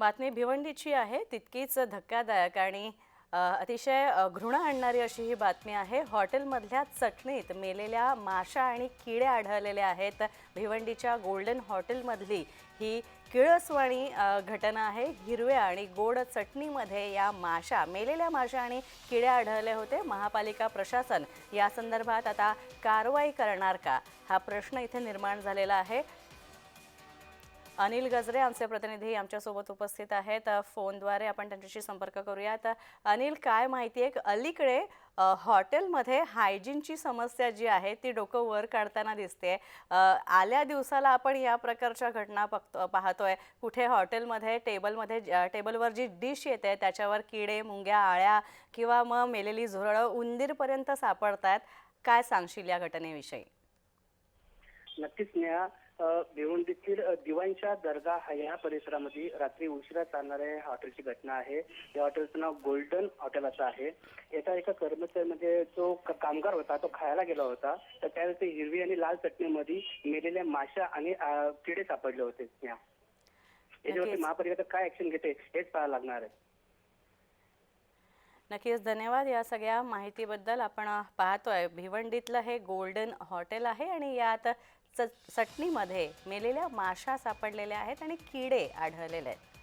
बातमी भिवंडीची आहे तितकीच धक्कादायक आणि अतिशय घृणा आणणारी अशी ही बातमी आहे. हॉटेलमधल्या चटणीत मेलेल्या माशा आणि किडे आढळलेले आहेत. भिवंडीच्या गोल्डन हॉटेलमधली ही किळसवाणी घटना आहे. हिरव्या आणि गोड चटणीमध्ये या माशा मेलेल्या माशा आणि किडे आढळले होते. महापालिका प्रशासन या संदर्भात आता कारवाई करणार का? हा प्रश्न इथे निर्माण झालेला आहे. अनिल गजरे आमचे प्रतिनिधी आमच्यासोबत उपस्थित आहेत. फोनद्वारे आपण त्यांच्याशी संपर्क करूयात. अनिल काय माहिती आहे? अलीकडे हॉटेलमध्ये हायजीनची समस्या जी आहे ती डोकं वर काढताना दिसते आल्या दिवसाला आपण या प्रकारच्या घटना बघतो पाहतोय. कुठे हॉटेलमध्ये टेबलमध्ये टेबलवर जी डिश येते त्याच्यावर किडे मुंग्या आळ्या किंवा मग मेलेली झुरळं उंदीरपर्यंत सापडतात. काय सांगशील या घटनेविषयी? नक्कीच नेहा भिवंडीतील दिवाणच्या दर्गा या परिसरामध्ये रात्री उशिरा चालणाऱ्या या हॉटेलची घटना आहे. या हॉटेलचं नाव गोल्डन हॉटेल असं आहे. एका एका कर्मचारी म्हणजे जो कामगार होता तो खायला गेला होता. तर त्यावेळेस हिरवी आणि लाल चटणीमध्ये मेलेल्या माशा आणि किडे सापडले होते याच्यावरती. महापालिका काय ऍक्शन घेते हेच पाहायला लागणार आहे. नक्कीच धन्यवाद या सगळ्या माहितीबद्दल. आपण पाहतोय भिवंडीतलं हे गोल्डन हॉटेल आहे आणि यात च चटणीमध्ये मेलेल्या माशा सापडलेल्या आहेत आणि किडे आढळलेले आहेत.